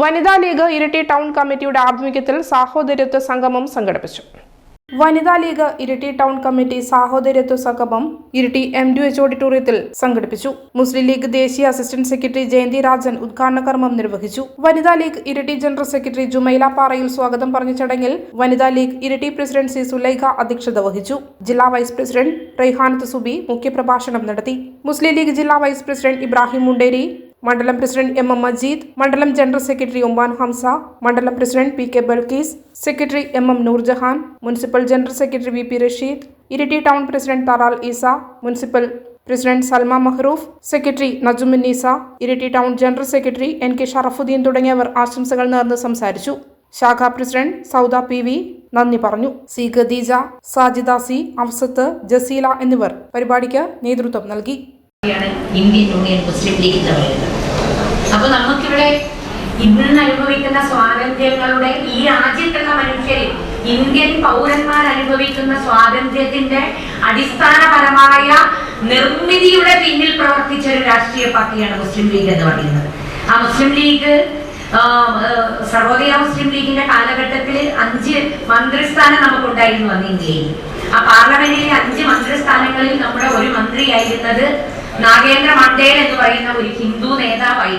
വനിതാ league Iritty town കമ്മിറ്റിയുടെ ആഭിമുഖ്യത്തിൽ സാഹോദര്യത്വ സംഗമം സംഘടിപ്പിച്ചു. വനിതാ ലീഗ് ഇരിട്ടി ടൗൺ കമ്മിറ്റി സാഹോദര്യത്വ സംഗമം ഇരിട്ടി എം ഡി എച്ച് ഓഡിറ്റോറിയത്തിൽ സംഘടിപ്പിച്ചു. മുസ്ലിം ലീഗ് ദേശീയ അസിസ്റ്റന്റ് സെക്രട്ടറി ജയന്തി രാജൻ ഉദ്ഘാടന കർമ്മം നിർവഹിച്ചു. വനിതാ league Iritty general secretary Jumaila Parayil സ്വാഗതം പറഞ്ഞ ചടങ്ങിൽ വനിതാ league Iritty president C Sulaikha അധ്യക്ഷത വഹിച്ചു. ജില്ലാ വൈസ് പ്രസിഡന്റ് റെയ്ഹാനത്ത് സുബി മുഖ്യപ്രഭാഷണം നടത്തി. മുസ്ലിം ലീഗ് ജില്ലാ വൈസ് പ്രസിഡന്റ് ഇബ്രാഹിം മുണ്ടേരി മണ്ഡലം പ്രസിഡന്റ് എം എം മജീദ് മണ്ഡലം ജനറൽ സെക്രട്ടറി ഒമാൻ ഹംസ മണ്ഡലം president P K Balkees secretary M M Noorjahan municipal general secretary V P Rasheed Iritty town president Tharal Eesa municipal president Salma Mahroof secretary Najumin Neesa Iritty town general secretary N K Sharafuddin തുടങ്ങിയവർ ആശംസകൾ നേർന്ന് സംസാരിച്ചു. ശാഖാ president Sauda P V നന്ദി പറഞ്ഞു. C Khadeeja Sajida C Afsath Jaseela എന്നിവർ പരിപാടിക്ക് നേതൃത്വം നൽകി. ഇന്ത്യൻ യൂണിയൻ മുസ്ലിം ലീഗ് പറയുന്നത് അപ്പൊ നമുക്കിവിടെ ഇന്ന് അനുഭവിക്കുന്ന സ്വാതന്ത്ര്യങ്ങളുടെ ഈ രാജ്യത്തുള്ള മനുഷ്യർ ഇന്ത്യൻ പൗരന്മാർ അനുഭവിക്കുന്ന സ്വാതന്ത്ര്യത്തിന്റെ അടിസ്ഥാനപരമായ നിർമ്മിതിയുടെ പിന്നിൽ പ്രവർത്തിച്ച ഒരു രാഷ്ട്രീയ പാർട്ടിയാണ് മുസ്ലിം ലീഗ് എന്ന് പറയുന്നത്. ആ മുസ്ലിം ലീഗ് സർവോദയ മുസ്ലിം ലീഗിന്റെ കാലഘട്ടത്തിൽ അഞ്ച് മന്ത്രിസ്ഥാനം നമുക്കുണ്ടായിരുന്നു അന്ന് ഇന്ത്യയിൽ. ആ പാർലമെന്റിലെ അഞ്ച് മന്ത്രിസ്ഥാനങ്ങളിൽ നമ്മുടെ ഒരു മന്ത്രിയായിരുന്നത് നാഗേന്ദ്ര മണ്ടേൽ എന്ന് പറയുന്ന ഒരു ഹിന്ദു നേതാവായി